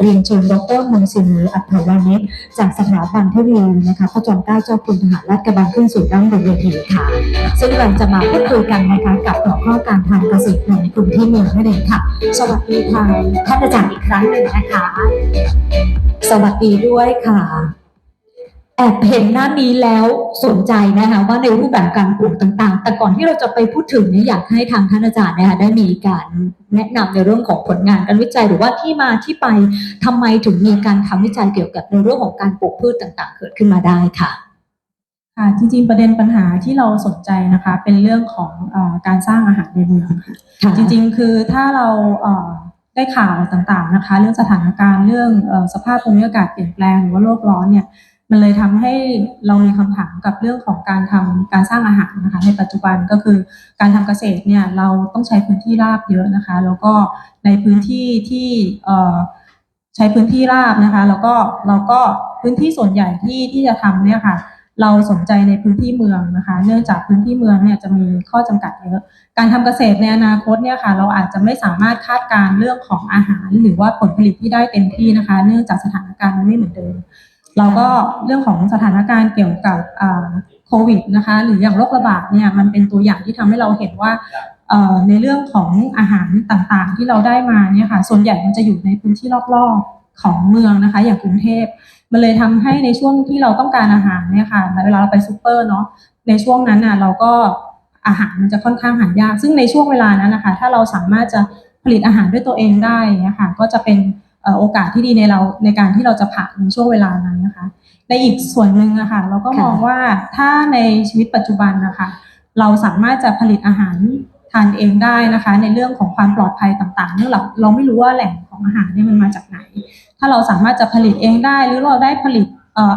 เรียนเชิญดรมนสินีอัครวานิชจากสถาบันเทคโนโลยีนะคะพระจอมเกล้าเจ้าคุณทหารราชกระบังขึ้นสู่ด้านบนเวทีค่ะ ซึ่งเราจะมาพูดคุยกันนะคะกับหัวข้อการทำเกษตรในกลุ่มที่เมืองนั่นเองค่ะ สวัสดีค่ะท่านอาจารย์อีกครั้งหนึ่งนะคะ สวัสดีด้วยค่ะ แอบเห็นหน้านี้แล้วสนใจนะคะว่าในรูปแบบการปลูกต่างๆ แต่ก่อนที่เราจะไปพูดถึงเนี่ยอยากให้ทางท่านอาจารย์นะคะได้มีการแนะนำในเรื่องของผลงานการวิจัย หรือว่าที่มาที่ไปทำไมถึงมีการทำวิจัยเกี่ยวกับในเรื่องของการปลูกพืชต่างๆ เกิดขึ้นมาได้ค่ะค่ะจริงๆประเด็นปัญหาที่เราสนใจนะคะเป็นเรื่องของเออการสร้างอาหารในเมืองค่ะค่ะจริงๆคือถ้าเราเอ่อได้ข่าวต่างๆนะคะ เรื่องสถานการณ์เรื่องเออสภาพภูมิอากาศเปลี่ยนแปลงหรือว่าโลกร้อนเนี่ย มันเลยทำให้เรามีคำถามกับเรื่องของการทำการสร้างอาหารนะคะ ในปัจจุบันก็คือการทำเกษตรเนี่ยเราต้องใช้พื้นที่ราบเยอะนะคะ แล้วก็ในพื้นที่ที่ใช้พื้นที่ราบนะคะ แล้วก็เราก็พื้นที่ส่วนใหญ่ที่ที่จะทำเนี่ยค่ะ เราสนใจในพื้นที่เมืองนะคะ เนื่องจากพื้นที่เมืองเนี่ยจะมีข้อจำกัดเยอะ การทำเกษตรในอนาคตเนี่ยค่ะ เราอาจจะไม่สามารถคาดการณ์เรื่องของอาหาร หรือว่าผลผลิตที่ได้เต็มที่นะคะ เนื่องจากสถานการณ์มันไม่เหมือนเดิม เราก็เรื่องของสถานการณ์เกี่ยวกับโควิดนะคะหรืออย่างโรคระบาดเนี่ยมันเป็นตัวอย่างที่ทำให้เราเห็นว่าในเรื่องของอาหารต่างๆ ที่เราได้มาเนี่ยค่ะส่วนใหญ่มันจะอยู่ในพื้นที่รอบๆของเมืองนะคะ อย่างกรุงเทพมันเลยทำให้ในช่วงที่เราต้องการอาหารเนี่ยค่ะเวลาเราไปซูเปอร์เนาะในช่วงนั้นน่ะเราก็อาหารมันจะค่อนข้างหายาก ซึ่งในช่วงเวลานั้นนะคะ ถ้าเราสามารถจะผลิตอาหารด้วยตัวเองได้เนี่ยค่ะก็จะเป็น โอกาสที่ดีในเราในการที่เราจะผ่านในช่วงเวลานั้นนะคะ ในอีกส่วนหนึ่งอะค่ะเราก็มองว่าถ้าในชีวิตปัจจุบันนะคะเราสามารถจะผลิตอาหารทานเองได้นะคะ ในเรื่องของความปลอดภัยต่างๆเนื่องจากเราไม่รู้ว่าแหล่งของอาหารเนี่ยมันมาจากไหน ถ้าเราสามารถจะผลิตเองได้หรือเราได้ผลิต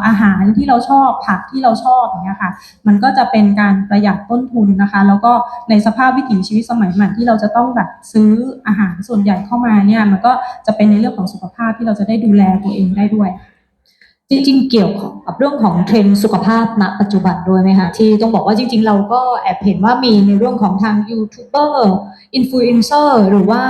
อาหารที่เราชอบผักที่เราชอบอย่างเงี้ยค่ะ มันก็จะเป็นการประหยัดต้นทุนนะคะ แล้วก็ในสภาพวิถีชีวิตสมัยใหม่ที่เราจะต้องแบบซื้ออาหารส่วนใหญ่เข้ามาเนี่ยมันก็จะเป็นในเรื่องของสุขภาพที่เราจะได้ดูแลตัวเองได้ด้วยจริงๆ เกี่ยวข้องกับเรื่องของเทรนด์สุขภาพณปัจจุบันด้วยไหมคะที่ต้องบอกว่าจริง ๆ เราก็แอบเห็นว่ามีในเรื่องของทางยูทูบเบอร์อินฟลูเอนเซอร์หรือว่า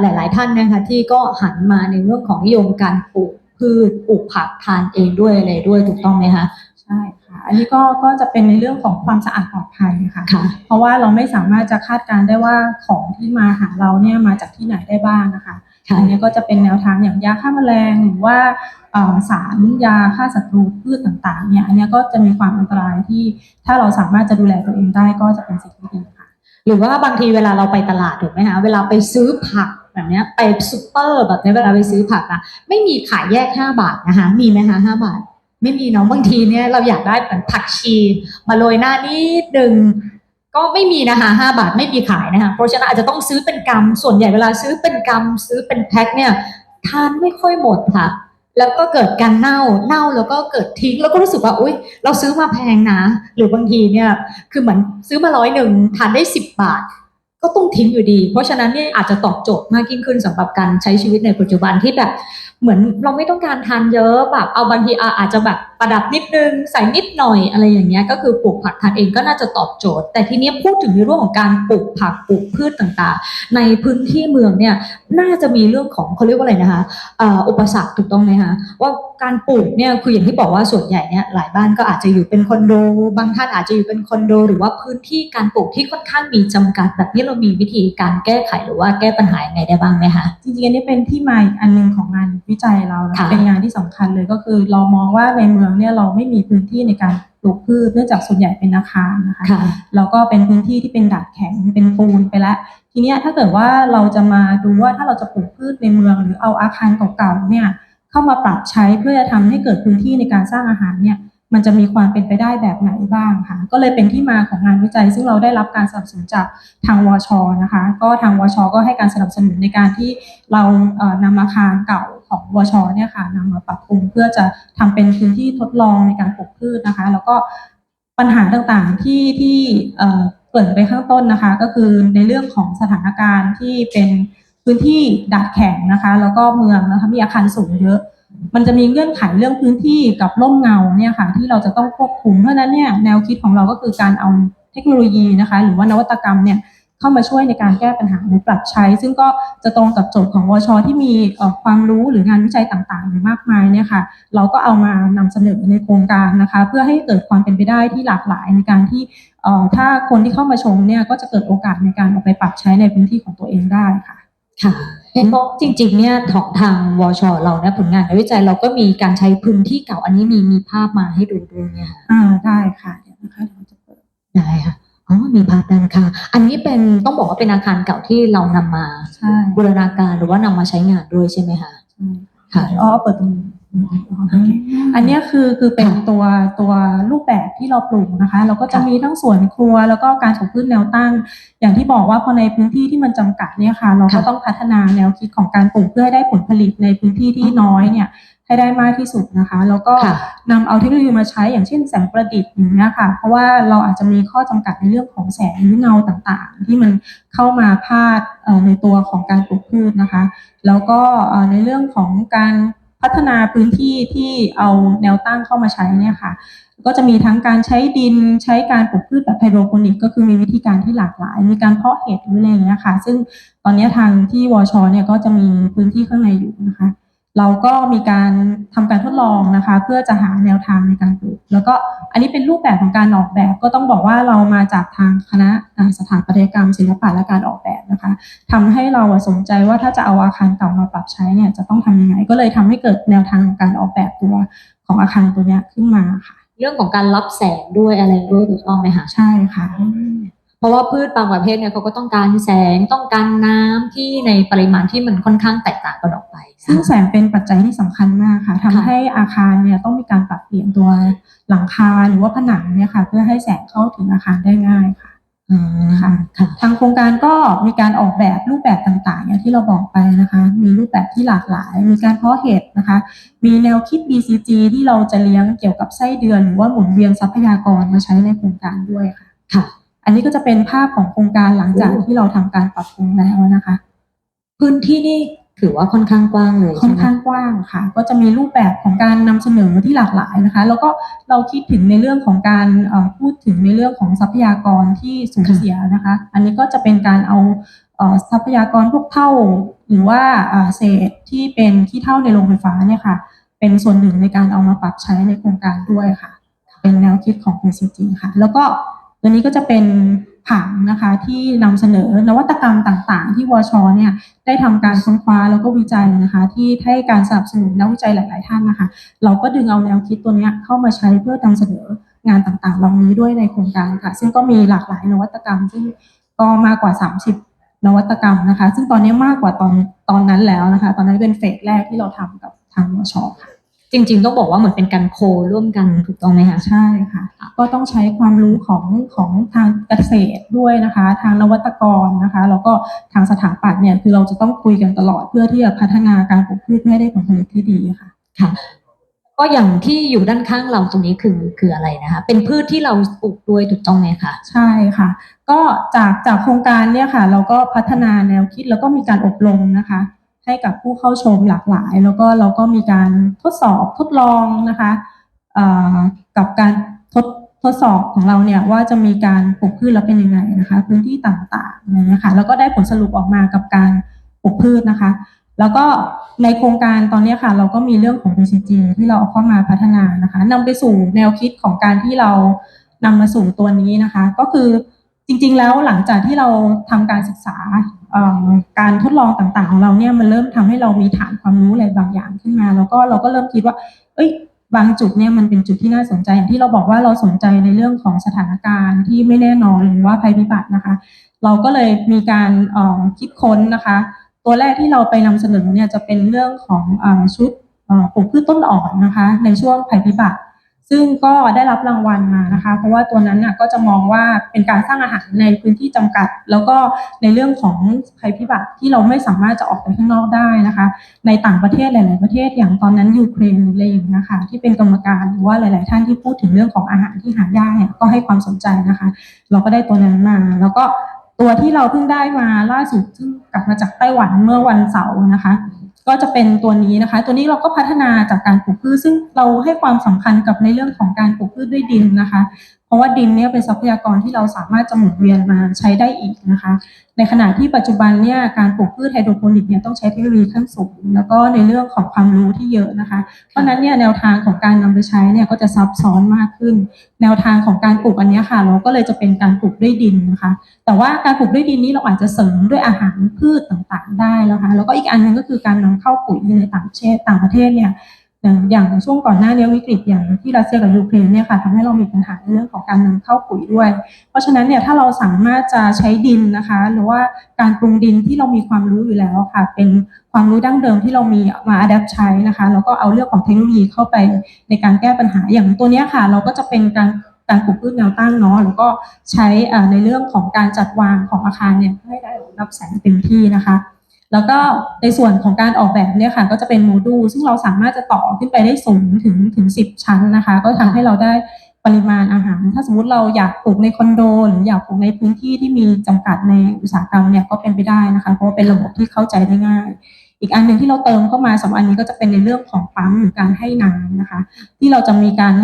หลาย ๆ ท่านนะคะที่ก็หันมาในเรื่องของนิยมการปลูก พืชปลูกผักทานเองด้วยอะไรด้วยถูกต้องไหมคะใช่ค่ะ อันนี้ก็ก็จะเป็นในเรื่องของความสะอาดปลอดภัยค่ะค่ะเพราะว่าเราไม่สามารถจะคาดการณ์ได้ว่าของที่มาหาเราเนี่ยมาจากที่ไหนได้บ้างนะคะค่ะอันนี้ก็จะเป็นแนวทางอย่างยาฆ่าแมลงหรือว่าเอ่อสารยาฆ่าศัตรูพืชต่างๆเนี่ยอันนี้ก็จะมีความอันตรายที่ถ้าเราสามารถจะดูแลตัวเองได้ก็จะเป็นสิ่งที่ดีค่ะ หรือว่าบางทีเวลาเราไปตลาดถูกไหมคะเวลาไปซื้อผัก แบบนี้ไปซูเปอร์แบบเนี้ยเวลาไปซื้อผักอะไม่มีขายแยก5บาทนะคะมีไหมคะ5บาท ไม่มีเนาะบางทีเนี่ยเราอยากได้เหมือนผักชี มาโรยหน้านิดนึงก็ไม่มีนะคะ5บาทไม่มีขายนะคะเพราะฉะนั้นอาจจะต้องซื้อเป็นกำส่วนใหญ่เวลาซื้อเป็นกำซื้อเป็นแพ็คเนี่ยทานไม่ค่อยหมดค่ะ แล้วก็เกิดการเน่าเน่าแล้วก็เกิดทิ้ง แล้วก็รู้สึกว่าอุ้ยเราซื้อมาแพงนะ หรือบางทีเนี่ยคือเหมือนซื้อมาร้อยหนึ่งทานได้สิบบาท ก็ต้องทิ้งอยู่ดี เพราะฉะนั้นเนี่ยอาจจะตอบโจทย์มากยิ่งขึ้นสำหรับการใช้ชีวิตในปัจจุบันที่แบบ เหมือนเราไม่ต้องการทานเยอะแบบเอาบางทีอาจจะแบบประดับนิดนึงใส่นิดหน่อยอะไรอย่างเงี้ยก็คือปลูกผักทานเองก็น่าจะตอบโจทย์ แต่ทีเนี้ยพูดถึงในเรื่องของการปลูกผักปลูกพืชต่างๆ ในพื้นที่เมืองเนี่ยน่าจะมีเรื่องของเขาเรียกว่าอะไรนะคะเอ่ออุปสรรคถูกต้องไหมคะว่าการปลูกเนี่ยคืออย่างที่บอกว่าส่วนใหญ่เนี่ยหลายบ้านก็อาจจะอยู่เป็นคอนโด บางท่านอาจจะอยู่เป็นคอนโด หรือว่าพื้นที่การปลูกที่ค่อนข้างมีจำกัดแบบนี้เรามีวิธีการแก้ไขหรือว่าแก้ปัญหายังไงได้บ้างไหมคะจริงๆอันนี้เป็นที่มาอีกอันหนึงของงานวิจัยเรานะค่ะเป็นงานที่สำคัญเลยก็คือเรามองว่าในเมืองเนี่ยเราไม่มีพื้นที่ในการปลูกพืชเนื่องจากส่วนใหญ่เป็นอาคารนะคะค่ะแล้วก็เป็นพื้นที่ที่เป็นดาดแข็งเป็นปูนไปแล้วทีเนี้ยถ้าเกิดว่าเราจะมาดูว่าถ้าเราจะปลูกพืชในเมือง หรือเอาอาคารเก่าๆเนี่ยเข้ามาปรับใช้เพื่อจะทำให้เกิดพื้นที่ในการสร้างอาหารเนี่ยมันจะมีความเป็นไปได้แบบไหนบ้างค่ะ ก็เลยเป็นที่มาของงานวิจัย ซึ่งเราได้รับการสนับสนุนจากทางวชนะคะ ก็ทางวชก็ให้การสนับสนุนในการที่เราเอ่อนำอาคารเก่า ของวชเนี่ยค่ะนำมาปรับปรุงเพื่อจะทำเป็นพื้นที่ทดลองในการปลูกพืชนะคะ แล้วก็ปัญหาต่างๆที่ที่เอ่อเกริ่นไปข้างต้นนะคะ ก็คือในเรื่องของสถานการณ์ที่เป็นพื้นที่ดัดแข็งนะคะ แล้วก็เมืองนะคะมีอาคารสูงเยอะมันจะมีเงื่อนไขเรื่องพื้นที่กับร่มเงาเนี่ยค่ะที่เราจะต้องควบคุมเพราะนั้นเนี่ยแนวคิดของเราก็คือการเอาเทคโนโลยีนะคะ หรือว่านวัตกรรมเนี่ย เข้ามาช่วยในการแก้ปัญหาหรือปรับใช้ ซึ่งก็จะตรงกับโจทย์ของวชที่มีเอ่อความรู้หรืองานวิจัยต่างๆอยู่มากมายเนี่ยค่ะเราก็เอามานำเสนอในโครงการนะคะ เพื่อให้เกิดความเป็นไปได้ที่หลากหลายในการที่เอ่อถ้าคนที่เข้ามาชมเนี่ยก็จะเกิดโอกาสในการเอาไปปรับใช้ในพื้นที่ของตัวเองได้ค่ะค่ะเห็นบอกจริงๆเนี่ยของทางวชเราเนี่ยผลงานวิจัยเราก็มีการใช้พื้นที่เก่าอันนี้มีมีภาพมาให้ดูด้วยเนี่ยค่ะอ่าได้ค่ะเดี๋ยวนะคะเดี๋ยวจะเปิดได้ค่ะ อ๋อมีภาพด้านข้างอันนี้เป็นต้องบอกว่าเป็นอาคารเก่าที่เรานำมาใช่บูรณาการหรือว่านำมาใช้งานด้วยใช่ไหมคะใช่ค่ะอ๋อเปิดตรงนี้อ๋อโอเคอันเนี้ยคือคือเป็นค่ะตัวตัวรูปแบบที่เราปลูกนะคะ เราก็จะค่ะมีทั้งสวนครัว แล้วก็การปลูกพืชแนวตั้ง อย่างที่บอกว่าพอในพื้นที่ที่มันจำกัดเนี่ยค่ะ เราก็ค่ะต้องพัฒนาแนวคิดของการปลูกเพื่อให้ได้ผลผลิตในพื้นที่ที่น้อยเนี่ย ให้ได้มากที่สุดนะคะ แล้วก็ค่ะนำเอาเทคโนโลยีมาใช้อย่างเช่นแสงประดิษฐ์อย่างเงี้ยค่ะ เพราะว่าเราอาจจะมีข้อจำกัดในเรื่องของแสงหรือเงาต่างๆ ที่มันเข้ามาพาดเอ่อในตัวของการปลูกพืชนะคะ แล้วก็เอ่อในเรื่องของการพัฒนาพื้นที่ที่เอาแนวตั้งเข้ามาใช้เนี่ยค่ะ ก็จะมีทั้งการใช้ดินใช้การปลูกพืชแบบไฮโดรโปนิกก็คือมีวิธีการที่หลากหลาย มีการเพาะเห็ดหรืออะไรอย่างเงี้ยค่ะ ซึ่งตอนนี้ทางที่วชเนี่ยก็จะมีพื้นที่ข้างในอยู่นะคะ เราก็มีการทำการทดลองนะคะ เพื่อจะหาแนวทางในการปลูก แล้วก็อันนี้เป็นรูปแบบของการออกแบบ ก็ต้องบอกว่าเรามาจากทางคณะอ่าสถาปัตยกรรม ศิลปะและการออกแบบนะคะทำให้เราอะสนใจว่าถ้าจะเอาอาคารเก่ามาปรับใช้เนี่ยจะต้องทำยังไง ก็เลยทำให้เกิดแนวทางการออกแบบตัวของอาคารตัวเนี้ยขึ้นมาค่ะ เรื่องของการรับแสงด้วยอะไรด้วยถูกต้องไหมคะใช่ค่ะ เพราะว่าพืชบางประเภทเนี่ยเขาก็ต้องการแสงต้องการน้ำที่ในปริมาณที่มันค่อนข้างแตกต่างกันออกไป ซึ่งแสงเป็นปัจจัยที่สำคัญมากค่ะทำค่ะให้อาคารเนี่ยต้องมีการปรับเปลี่ยนตัวหลังคาหรือว่าผนังเนี่ยค่ะ เพื่อให้แสงเข้าถึงอาคารได้ง่ายค่ะอืมค่ะค่ะทางโครงการก็มีการออกแบบรูปแบบต่างๆอย่างที่เราบอกไปนะคะ มีรูปแบบที่หลากหลาย มีการเพาะเห็ดนะคะ มีแนวคิด BCG ที่เราจะเลี้ยงเกี่ยวกับไส้เดือนหรือว่าหมุนเวียนทรัพยากรมาใช้ในโครงการด้วยค่ะค่ะ อันนี้ก็จะเป็นภาพของโครงการหลังจากที่เราทำการปรับปรุงแล้วนะคะ พื้นที่นี่ถือว่าค่อนข้างกว้างเลยค่อนใช่ไหมข้างกว้างค่ะ ก็จะมีรูปแบบของการนำเสนอที่หลากหลายนะคะ แล้วก็เราคิดถึงในเรื่องของการเอ่อพูดถึงในเรื่องของทรัพยากรที่สูญเสียนะคะ อันนี้ก็จะเป็นการเอาเอ่อทรัพยากรพวกเท่า หรือว่าอ่าเศษที่เป็นขี้เท่าในโรงไฟฟ้าเนี่ยค่ะ เป็นส่วนหนึ่งในการเอามาปรับใช้ในโครงการด้วยค่ะ เป็นแนวคิดของ PCG ค่ะ แล้วก็ ตัวนี้ก็จะเป็นผังนะคะที่นำเสนอนวัตกรรมต่างๆ ที่วชเนี่ยได้ทำการค้นคว้าแล้วก็วิจัยนะคะ ที่ให้การสนับสนุนนักวิจัยหลาย ๆ ท่านนะคะ เราก็ดึงเอาแนวคิดตัวนี้เข้ามาใช้เพื่อนำเสนองานต่างๆเหล่านี้ด้วยในโครงการค่ะ ซึ่งก็มีหลากหลายนวัตกรรม ซึ่งก็มากกว่า 30 นวัตกรรมนะคะ ซึ่งตอนนี้มากกว่าตอนตอนนั้นแล้วนะคะ ตอนนั้นเป็นเฟสแรกที่เราทำกับทางวชค่ะ จริง ๆ ต้องบอกว่าเหมือนเป็นการโคร่วมกันถูกต้องไหมคะใช่ค่ะ ก็ต้องใช้ความรู้ของของทางเกษตรด้วยนะคะ ทางนวัตกรนะคะ แล้วก็ทางสถาปัตย์เนี่ยคือเราจะต้องคุยกันตลอดเพื่อที่จะพัฒนาการปลูกพืชให้ได้ผลผลิตที่ดีค่ะค่ะ ก็อย่างที่อยู่ด้านข้างเราตรงนี้คือคืออะไรนะคะ เป็นพืชที่เราปลูกด้วยถูกต้องไหมคะใช่ค่ะ ก็จากจากโครงการเนี่ยค่ะ เราก็พัฒนาแนวคิดแล้วก็มีการอบรมนะคะ ให้กับผู้เข้าชมหลากหลาย แล้วก็เราก็มีการทดสอบทดลองนะคะกับการทดทดสอบของเราเนี่ยว่าจะมีการปลูกพืชแล้วเป็นยังไงนะคะพื้นที่ต่างๆอะไรเนี่ยค่ะแล้วก็ได้ผลสรุปออกมากับการปลูกพืชนะคะ แล้วก็ในโครงการตอนนี้ค่ะ เราก็มีเรื่องของ BCG ที่เราเอาเข้ามาพัฒนานะคะนำไปสู่แนวคิดของการที่เรานำมาสู่ตัวนี้นะคะ ก็คือ จริงๆแล้วหลังจากที่เราทำการศึกษาการทดลองต่างๆ ของเราเนี่ยมันเริ่มทำให้เรามีฐานความรู้อะไรบางอย่างขึ้นมา แล้วก็เราก็เริ่มคิดว่า เอ้ย บางจุดเนี่ยมันเป็นจุดที่น่าสนใจอย่างที่เราบอกว่าเราสนใจในเรื่องของสถานการณ์ที่ไม่แน่นอนหรือว่าภัยพิบัตินะคะ เราก็เลยมีการคิดค้นนะคะ ตัวแรกที่เราไปนำเสนอเนี่ยจะเป็นเรื่องของอชุดปลูกพืชต้นอ่อนนะคะ ในช่วงภัยพิบัติ ซึ่งก็ได้รับรางวัลมานะคะ เพราะว่าตัวนั้นน่ะก็จะมองว่าเป็นการสร้างอาหารในพื้นที่จำกัด แล้วก็ในเรื่องของภัยพิบัติที่เราไม่สามารถจะออกไปข้างนอกได้นะคะ ในต่างประเทศหลาย ๆ ประเทศอย่างตอนนั้นยูเครนอะไรอย่างเงี้ค่ะที่เป็นกรรมการหรือว่าหลาย ๆ ท่านที่พูดถึงเรื่องของอาหารที่หายากเนี่ยก็ให้ความสนใจนะคะ เราก็ได้ตัวนั้นมา แล้วก็ตัวที่เราเพิ่งได้มาล่าสุดซึ่งกลับมาจากไต้หวันเมื่อวันเสาร์นะคะ ก็จะเป็นตัวนี้นะคะ ตัวนี้เราก็พัฒนาจากการปลูกพืชซึ่งเราให้ความสำคัญกับในเรื่องของการปลูกพืชด้วยดินนะคะเพราะว่าดินเนี่ยเป็นทรัพยากรที่เราสามารถจะหมุนเวียนมาใช้ได้อีกนะคะ ในขณะที่ปัจจุบันเนี่ยการปลูกพืชไฮโดรโปนิกเนี่ยต้องใช้เทคโนโลยีขั้นสูง แล้วก็ในเรื่องของความรู้ที่เยอะนะคะ เพราะนั้นเนี่ยแนวทางของการนำไปใช้เนี่ยก็จะซับซ้อนมากขึ้น แนวทางของการปลูกอันนี้ค่ะ เราก็เลยจะเป็นการปลูกด้วยดินนะคะ แต่ว่าการปลูกด้วยดินนี้เราอาจจะเสริมด้วยอาหารพืชต่างๆ ได้แล้วค่ะแล้วก็อีกอันหนึงก็คือการนำเข้าปุ๋ยในต่างประเทศต่างประเทศเนี่ย อย่างอย่างช่วงก่อนหน้านี้วิกฤตอย่างที่รัสเซียกับยูเครนเนี่ยค่ะทำให้เรามีปัญหาในเรื่องของการนำเข้าปุ๋ยด้วย เพราะฉะนั้นเนี่ยถ้าเราสามารถจะใช้ดินนะคะ หรือว่าการปรุงดินที่เรามีความรู้อยู่แล้วค่ะ เป็นความรู้ดั้งเดิมที่เรามีมาอัดแอปใช้นะคะแล้วก็เอาเรื่องของเทคโนโลยีเข้าไปในการแก้ปัญหาอย่างตัวเนี้ยค่ะ เราก็จะเป็นการการปลูกพืชแนวตั้งเนาะแล้วก็ใช้ในเรื่องของการจัดวางของอาคารเนี่ยให้ได้รับแสงเต็มที่นะคะ แล้วก็ในส่วนของการออกแบบเนี่ยค่ะ ก็จะเป็นโมดูลซึ่งเราสามารถจะต่อขึ้นไปได้สูงถึงถึงสิบชั้นนะคะ ก็ทำให้เราได้ปริมาณอาหาร ถ้าสมมติเราอยากปลูกในคอนโดหรืออยากปลูกในพื้นที่ที่มีจำกัดในอุตสาหกรรมเนี่ยก็เป็นไปได้นะคะ เพราะว่าเป็นระบบที่เข้าใจได้ง่าย อีกอันหนึ่งที่เราเติมเข้ามาสองอันนี้ก็จะเป็นในเรื่องของปั๊มหรือการให้น้ำนะคะ ที่เราจะมีการ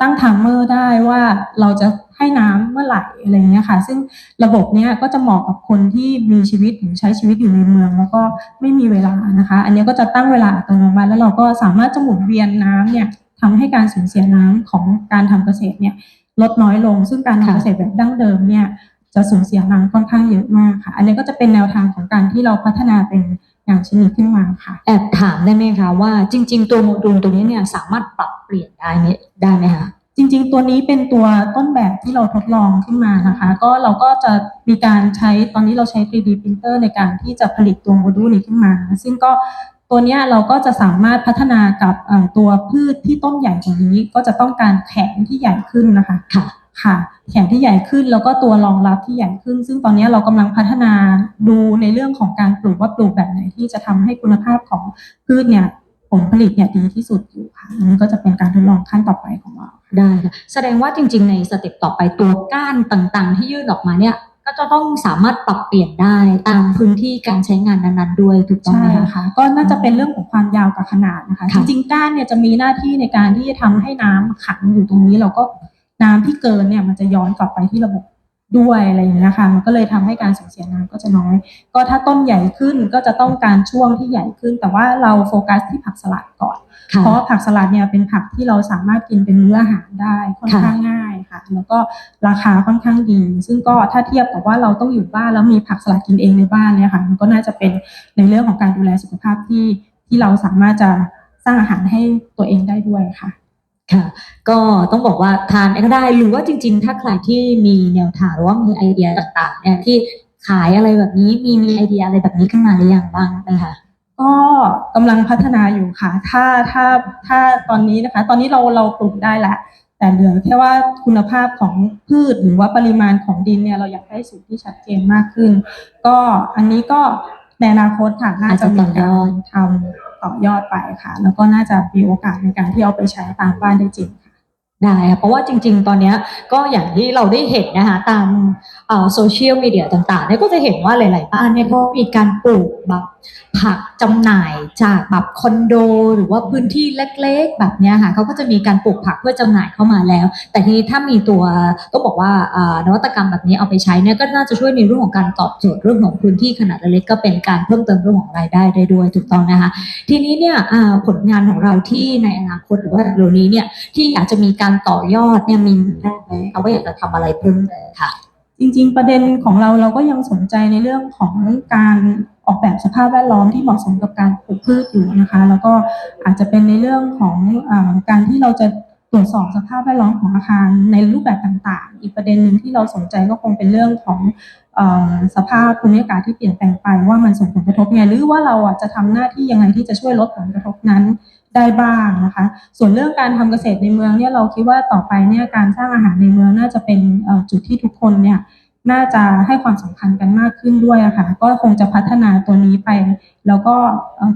ตั้งไทม์เมอร์ได้ว่าเราจะให้น้ำเมื่อไหร่อะไรอย่างเงี้ยค่ะ ซึ่งระบบเนี้ยก็จะเหมาะกับคนที่มีชีวิตหรือใช้ชีวิตอยู่ในเมือง แล้วก็ไม่มีเวลานะคะ อันนี้ก็จะตั้งเวลาอัตโนมัติแล้วเราก็สามารถจะหมุนเวียนน้ำเนี่ยทำให้การสูญเสียน้ำของการทำเกษตรเนี่ยลดน้อยลง ซึ่งการทำเกษตรแบบดั้งเดิมเนี่ยจะสูญเสียน้ำค่อนข้างเยอะมากค่ะ อันนี้ก็จะเป็นแนวทางของการที่เราพัฒนาเป็น งานชิ้นนี้ขึ้นมาค่ะ แอบถามได้ไหมคะว่าจริง ๆ ตัวโมดูลตัวนี้เนี่ยสามารถปรับเปลี่ยนได้ไหมได้ไหมคะจริง ๆ ตัวนี้เป็นตัวต้นแบบที่เราทดลองขึ้นมานะคะ ก็เราก็จะมีการใช้ตอนนี้เราใช้ 3D printer ในการที่จะผลิตตัวโมดูลนี้ขึ้นมา ซึ่งก็ตัวเนี้ยเราก็จะสามารถพัฒนากับเอ่อตัวพืชที่ต้นใหญ่กว่านี้ ก็จะต้องการแขนที่ใหญ่ขึ้นนะคะค่ะ ค่ะ แขนที่ใหญ่ขึ้นแล้วก็ตัวรองรับที่ใหญ่ขึ้น ซึ่งตอนนี้เรากำลังพัฒนาดูในเรื่องของการปลูกว่าปลูกแบบไหนที่จะทำให้คุณภาพของพืชเนี่ยผลผลิตเนี่ยดีที่สุดอยู่ค่ะอันนี้ก็จะเป็นการทดลองขั้นต่อไปของเราได้ค่ะแสดงว่าจริง ๆ ในสเต็ปต่อไปตัวก้านต่างๆ ที่ยื่นออกมาเนี่ย ก็จะต้องสามารถปรับเปลี่ยนได้ตามพื้นที่การใช้งานนั้นๆด้วยถูกต้องใช่ไหมคะค่ะก็น่าจะเป็นเรื่องของความยาวกับขนาดนะคะจค่ะริงๆก้านเนี่ยจะมีหน้าที่ในการที่จะทำให้น้ำขังอยู่ตรงนี้เราก็ น้ำที่เกินเนี่ยมันจะย้อนกลับไปที่ระบบด้วยอะไรอย่างเงี้ยค่ะมันก็เลยทำให้การสูญเสียน้ำก็จะน้อย ก็ถ้าต้นใหญ่ขึ้นก็จะต้องการช่วงที่ใหญ่ขึ้น แต่ว่าเราโฟกัสที่ผักสลัดก่อนค่ะเพราะว่าผักสลัดเนี่ยเป็นผักที่เราสามารถกินเป็นมื้ออาหารได้ค่อนค่ะข้างง่ายค่ะ แล้วก็ราคาค่อนข้างดี ซึ่งก็ถ้าเทียบกับว่าเราต้องอยู่บ้านแล้วมีผักสลัดกินเองในบ้านเนี่ยค่ะ มันก็น่าจะเป็นในเรื่องของการดูแลสุขภาพที่ที่เราสามารถจะสร้างอาหารให้ตัวเองได้ด้วยค่ะ ค่ะ ก็ต้องบอกว่าทานก็ได้ หรือว่าจริง ๆ ถ้าใครที่มีแนวทางหรือว่ามีไอเดียต่างๆเนี่ยที่ขายอะไรแบบนี้มีมีไอเดียอะไรแบบนี้ขึ้นมาหรือยังบ้างไหมคะก็กำลังพัฒนาอยู่ค่ะ ถ้าถ้าถ้าตอนนี้นะคะ ตอนนี้เราเราปลูกได้แล้วแต่เหลือแค่ว่าคุณภาพของพืชหรือว่าปริมาณของดินเนี่ยเราอยากได้สูตรที่ชัดเจนมากขึ้น ก็อันนี้ก็ในอนาคตค่ะน่าจะมีการทำ ต่อยอดไปค่ะ แล้วก็น่าจะมีโอกาสในการที่เอาไปใช้ตามบ้านได้จริงค่ะ ได้ค่ะเพราะว่าจริง ๆ ตอนเนี้ยก็อย่างที่เราได้เห็นนะคะตาม โซเชียลมีเดียต่างๆเนี่ยก็จะเห็นว่าหลาย ๆ บ้านเนี่ยก็มีการปลูกแบบผักจำหน่ายจากแบบคอนโด หรือว่าพื้นที่เล็ก ๆ แบบเนี้ยค่ะเขาก็จะมีการปลูกผักเพื่อจำหน่ายเข้ามาแล้ว แต่ทีนี้ถ้ามีตัวต้องบอกว่านวัตกรรมแบบนี้เอาไปใช้เนี่ยก็น่าจะช่วยในเรื่องของการตอบโจทย์เรื่องของพื้นที่ขนาดเล็กก็เป็นการเพิ่มเติมเรื่องของรายได้ได้ด้วยถูกต้องนะคะทีนี้เนี่ยผลงานของเราที่ในอนาคตหรือว่าเร็วนี้เนี่ยที่อยากจะมีการต่อยอดเนี่ยมีได้ไหมเอาว่าอยากจะทำอะไรเพิ่มเติมค่ะ จริง ๆ ประเด็นของเราเราก็ยังสนใจในเรื่องของการออกแบบสภาพแวดล้อมที่เหมาะสมกับการปลูกพืชอยู่นะคะ แล้วก็อาจจะเป็นในเรื่องของอการที่เราจะ ตรวจสอบสภาพแวดล้อมของอาคารในรูปแบบต่างๆ อีกประเด็นหนึ่งที่เราสนใจก็คงเป็นเรื่องของอสภาพภูมิอากาศที่เปลี่ยนแปลงไปว่ามันส่งผลกระทบไงหรือว่าเราจะทำหน้าที่ยังไงที่จะช่วยลดผลกระทบนั้นได้บ้างนะคะ ส่วนเรื่องการทำเกษตรในเมืองเนี่ยเราคิดว่าต่อไปเนี่ยการสร้างอาหารในเมืองน่าจะเป็นจุดที่ทุกคนเนี่ยน่าจะให้ความสำคัญกันมากขึ้นด้วยะค่ะก็คงจะพัฒนาตัวนี้ไป แล้วก็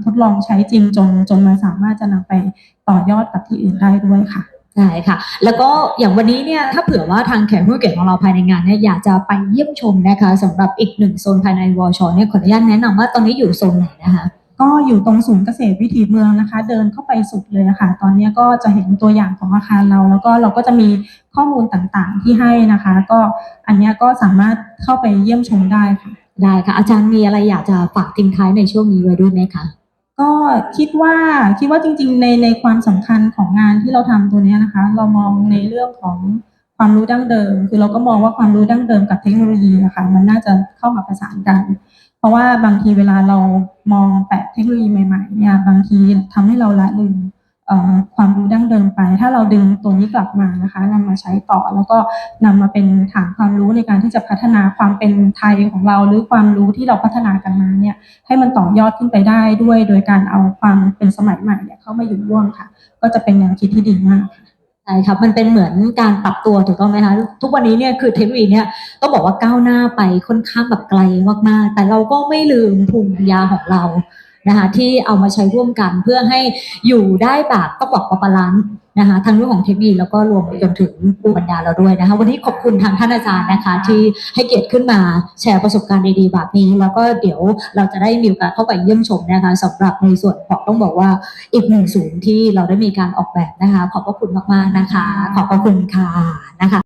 ทดลองใช้จริงจนจนมันสามารถจะนำไปต่อยอดกับที่อื่นได้ด้วยค่ะ ได้ค่ะ แล้วก็อย่างวันนี้เนี่ยถ้าเผื่อว่าทางแขกผู้เกียรติของเราภายในงานเนี่ยอยากจะไปเยี่ยมชมนะคะสำหรับอีกหนึ่งโซนภายในวอชเนี่ยขออนุญาตแนะนำว่าตอนนี้อยู่โซนไหนนะคะก็อยู่ตรงศูนย์เกษตรวิถีเมืองนะคะ เดินเข้าไปสุดเลยอะค่ะ ตอนนี้ก็จะเห็นตัวอย่างของอาคารเรา แล้วก็เราก็จะมีข้อมูลต่างๆที่ให้นะคะ ก็อันเนี้ยก็สามารถเข้าไปเยี่ยมชมได้ค่ะได้ค่ะ อาจารย์มีอะไรอยากจะฝากทิ้งท้ายในช่วงนี้ไว้ด้วยไหมคะ ก็คิดว่าคิดว่าจริงๆ ในในความสำคัญของงานที่เราทำตัวนี้นะคะ เรามองในเรื่องของความรู้ดั้งเดิม คือเราก็มองว่าความรู้ดั้งเดิมกับเทคโนโลยีนะค่ะมันน่าจะเข้ามาประสานกัน เพราะว่าบางทีเวลาเรามองแปะเทคโนโลยีใหม่ๆเนี่ยบางทีทำให้เราละลืม ความรู้ดั้งเดิมไป ถ้าเราดึงตัวนี้กลับมานะคะนำมาใช้ต่อแล้วก็นำมาเป็นฐานความรู้ในการที่จะพัฒนาความเป็นไทยของเรา หรือความรู้ที่เราพัฒนากันมาเนี่ยให้มันต่อยอดขึ้นไปได้ด้วย โดยการเอาความเป็นสมัยใหม่เนี่ยเข้ามาอยู่ร่วมค่ะ ก็จะเป็นแนวคิดที่ดีมากใช่ครับมันเป็นเหมือนการปรับตัวถูกต้องไหมคะทุกวันนี้เนี่ยคือเทคโนโลยีเนี่ยต้องบอกว่าก้าวหน้าไปค่อนข้างแบบไกลมากๆ แต่เราก็ไม่ลืมภูมิปัญญาของเรา นะคะที่เอามาใช้ร่วมกันเพื่อให้อยู่ได้แบบต้องบอกว่าบาลานซ์นะคะทั้งเรื่องของเทคโนโลยีแล้วก็รวมไปจนถึงภูมิปัญญาเราด้วยนะคะวันนี้ขอบคุณทางท่านอาจารย์นะคะ ที่ให้เกียรติขึ้นมาแชร์ประสบการณ์ดีๆแบบนี้ แล้วก็เดี๋ยวเราจะได้มีโอกาสเข้าไปเยี่ยมชมนะคะสำหรับในส่วนของต้องบอกว่าอีกหนึ่งศูนย์ที่เราได้มีการออกแบบนะคะ ขอบพระคุณมากๆนะคะ ขอบพระคุณค่ะนะคะ